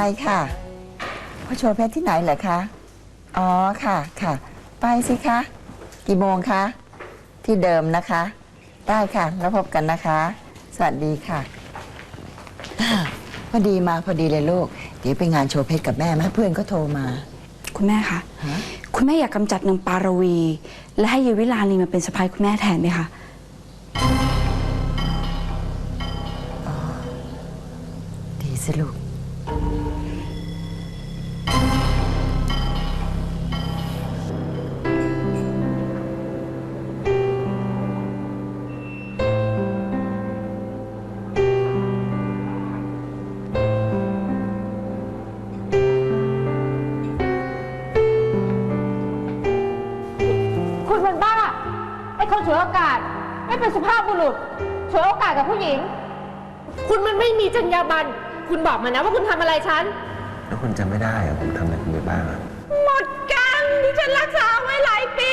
ไปค่ะพ่อโชว์เพชรที่ไหนเหรอคะ อ๋อค่ะค่ะ ไปสิคะ กี่โมงคะ ที่เดิมนะคะ ได้ค่ะ แล้วพบกันนะคะ สวัสดีค่ะอ้าวพอดีมาพอดีเลยลูก เดี๋ยวไปงานโชว์เพชรกับแม่แม่เพื่อนก็โทรมา คุณแม่คะฮะคุณแม่อยากกำจัดนางปารวี และให้ยายวิลานีมาเป็นสะพ้ายคุณแม่แทนไหมคะดีสิลูก โอกาส ไม่เป็นสุภาพบุรุษฉวยโอกาสกับผู้หญิง คุณมันไม่มีจรรยาบรรณคุณบอกมานะว่าคุณทำอะไรฉัน แล้วคุณจำไม่ได้เหรอผมทำอะไรคุณไปบ้างอะหมดกันที่ฉันรักษาไว้หลายปี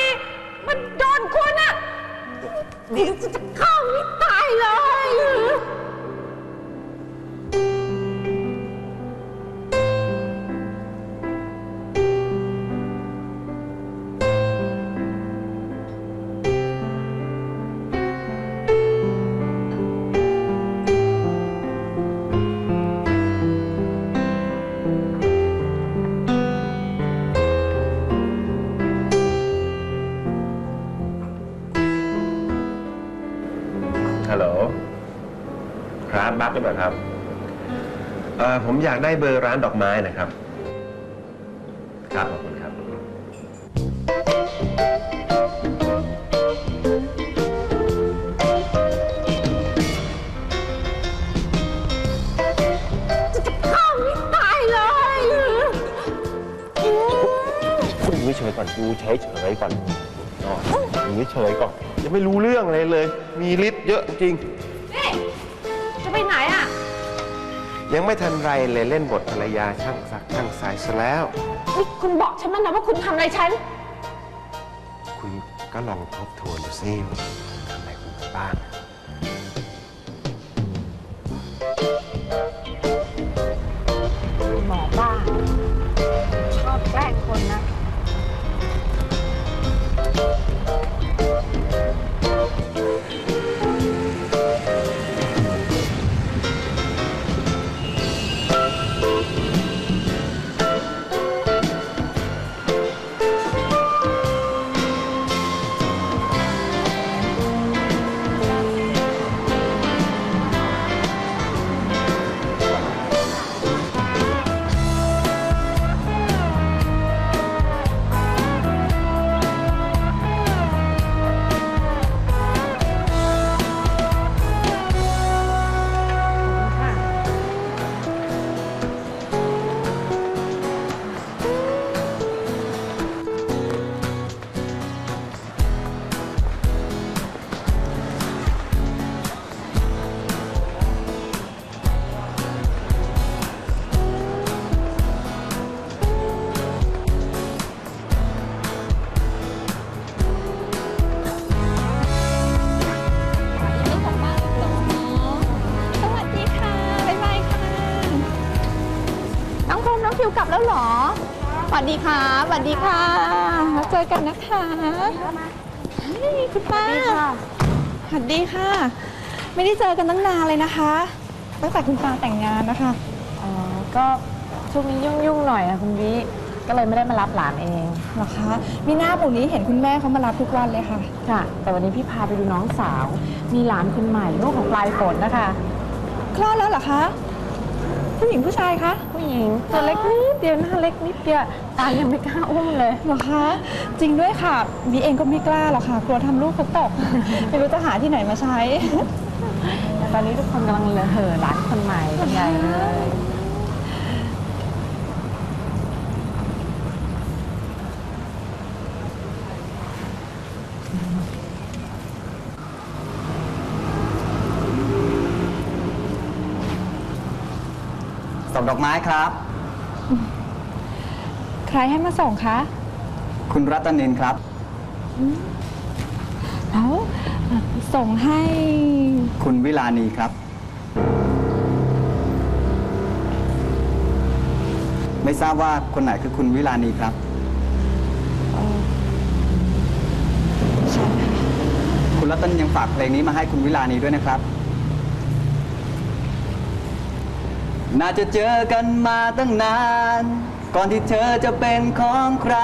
มันโดนคุณอะนี่จะเข้านี่ตายเลย หรือเปล่าครับเอ่อผมอยากได้เบอร์ร้านดอกไม้นะครับ ครับขอบคุณครับเข้านี่ตายเลยคุณอยู่เฉยๆก่อนดูเฉยเฉยๆก่อนอ๋ออยู่เฉยๆก่อนยังไม่รู้เรื่องอะไรเลย มีฤทธิ์เยอะจริง ยังไม่ทันไรเลยเล่นบทภรรยาช่างซักช่างสายซะแล้ว นี่คุณบอกฉันมานะว่าคุณทำอะไรฉัน คุณก็ลองทบทวนดูซิว่าทำอะไรคุณไปบ้าง แล้วเหรอสวัสดีค่ะสวัสดีค่ะแล้วเจอกันนะคะเฮ้ยคุณป้าสวัสดีค่ะ ไม่ได้เจอกันตั้งนานเลยนะคะ ตั้งแต่คุณป้าแต่งงานนะคะ อ๋อ ก็ช่วงนี้ยุ่งๆหน่อยอะคุณวิก็เลยไม่ได้มารับหลานเองเหรอคะมีหน้าปุ่นี้เห็นคุณแม่เขามารับทุกวันเลยค่ะ ค่ะ แต่วันนี้พี่พาไปดูน้องสาว มีหลานคนใหม่ลูกของปลายฝนนะคะ คลอดแล้วเหรอคะ ผู้หญิงผู้ชายคะผู้หญิงตัวเล็กนิดเดียวหน้าเล็กนิดเดียวตายังไม่กล้าอุ้มเลยเหรอคะจริงด้วยค่ะบีเองก็ไม่กล้าหรอกค่ะ กลัวทำลูกเขาตกไม่รู้จะหาที่ไหนมาใช้แต่ตอนนี้ทุกคนกำลังเลอเห่อหลานคนใหม่กันใหญ่เลย ส่งดอกไม้ครับ ใครให้มาส่งคะคุณรัตนินครับแล้วเอ่อส่งให้ คุณวิลานีครับ ไม่ทราบว่าคนไหนคือคุณวิลานีครับ คุณรัตนยังฝากเพลงนี้มาให้คุณวิลานีด้วยนะครับ น่าจะเจอกันมาตั้งนาน ก่อนที่เธอจะเป็นของใคร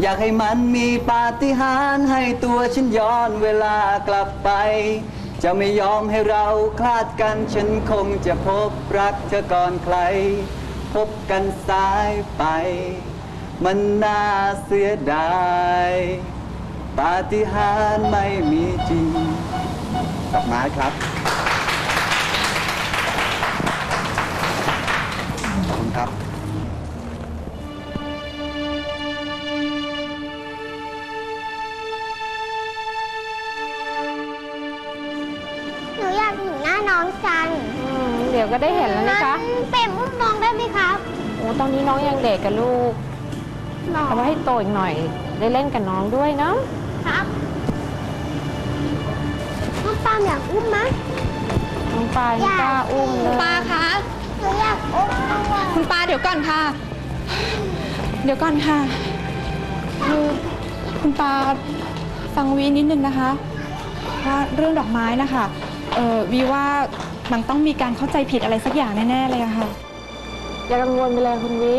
อยากให้มันมีปาฏิหาริย์ให้ตัวฉันย้อนเวลากลับไป จะไม่ยอมให้เราคลาดกันฉันคงจะพบรักเธอก่อนใคร พบกันสายไป มันน่าเสียดายปาฏิหาริย์ไม่มีจริงดอกไม้ครับ ก็ได้เห็นแล้วนะคะเป็นอุ้มน้องได้ไหมครับโอ้ตอนนี้น้องยังเด็กกับลูกน้องเอาไว้ให้โตอีกหน่อย ได้เล่นกับน้องด้วยเนาะครับน้องปาล์มอยากอุ้มไหมน้องปลายไม่กล้าอุ้มเลยปาคะหนูอยากอุ้มด้วยคุณปาเดี๋ยวก่อนค่ะ เดี๋ยวก่อนค่ะคือคุณปาฟังวีนิดนึงนะคะว่าเรื่องดอกไม้นะคะเออวีว่า มันต้องมีการเข้าใจผิดอะไรสักอย่างแน่ๆเลยอะค่ะ อย่ากังวลไปเลยคุณวิ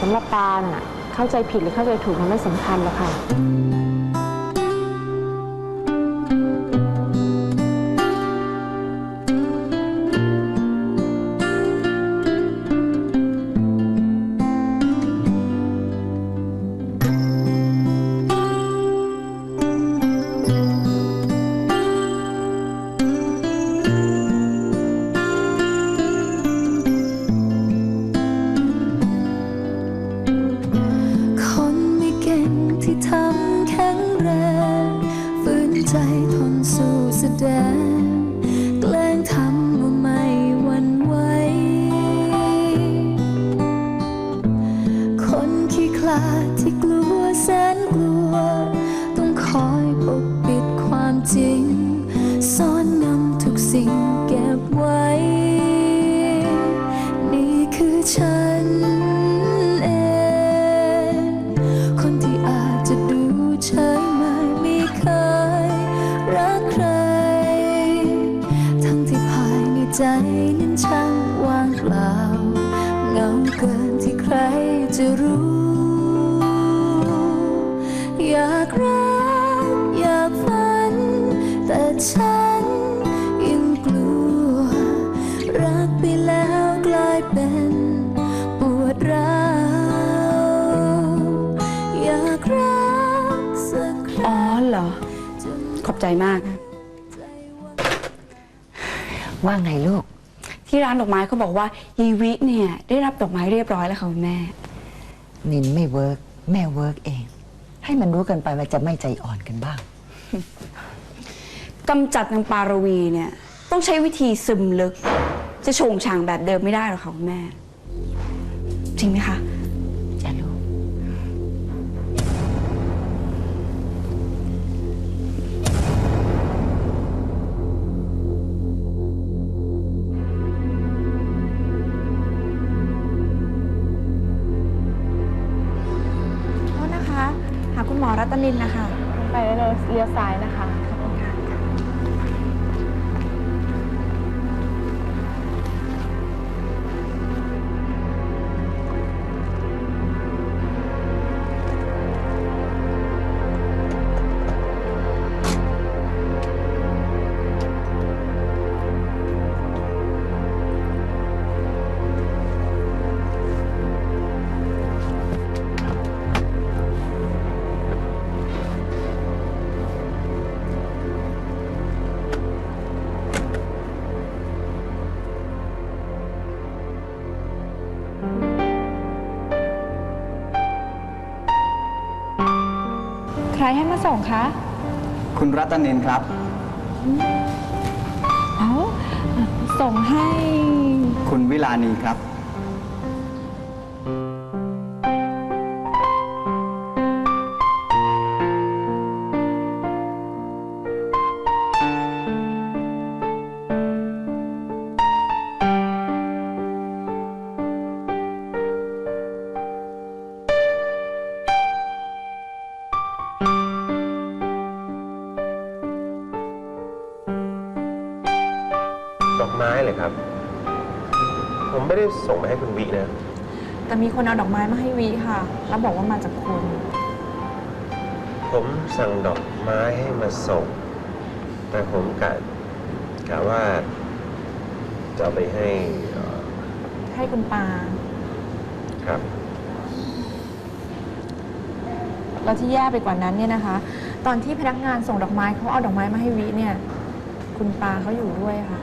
สำหรับปาน่ะเข้าใจผิดหรือเข้าใจถูกมันไม่สำคัญหรอกค่ะ ที่ทำแข็งแรงฝืนใจทนสู้แสดง แกล้งทำว่าไม่หวั่นไหวคนขี้คลาดที่กลัวแสนกลัว ต้องคอยปกปิดความจริง ซ่อนงำทุกสิ่งเก็บไว้ นี่คือฉัน ที่ใครจะรู้ อยากรักอยากฝัน แต่ฉันยังกลัว รักไปแล้วกลายเป็นปวดร้าวอยากรักสักคอ๋อรั้งเหรอ ขอบใจมาก ว่าไงลูก ที่ร้านดอกไม้เขาบอกว่ายีวิเนี่ยได้รับดอกไม้เรียบร้อยแล้วค่ะคุณแม่ นินไม่เวิร์กแม่เวิร์กเอง ให้มันรู้กันไปว่าจะไม่ใจอ่อนกันบ้างกำจัดนางปารวีเนี่ย ต้องใช้วิธีซึมลึก จะโฉงฉางแบบเดิมไม่ได้หรอกค่ะคุณแม่ จริงไหมคะจ้ะ คุณหมอรัตนินนะคะ ไปแล้วเลยเลี้ยวซ้ายนะคะ ใครให้มาส่งคะ คุณรัตนินครับ เอ้าส่งให้ คุณวิลานีครับครับ ไม่ได้ส่งมาให้คุณวินะ แต่มีคนเอาดอกไม้มาให้วีค่ะ แล้วบอกว่ามาจากคุณ ผมสั่งดอกไม้ให้มาส่ง แต่ผมกะกะว่า จะเอาไปให้เอ่อให้คุณปา ครับ แล้วที่แย่ไปกว่านั้นเนี่ยนะคะ ตอนที่พนักงานส่งดอกไม้เขาเอาดอกไม้มาให้วิเนี่ย คุณปาเขาอยู่ด้วยค่ะ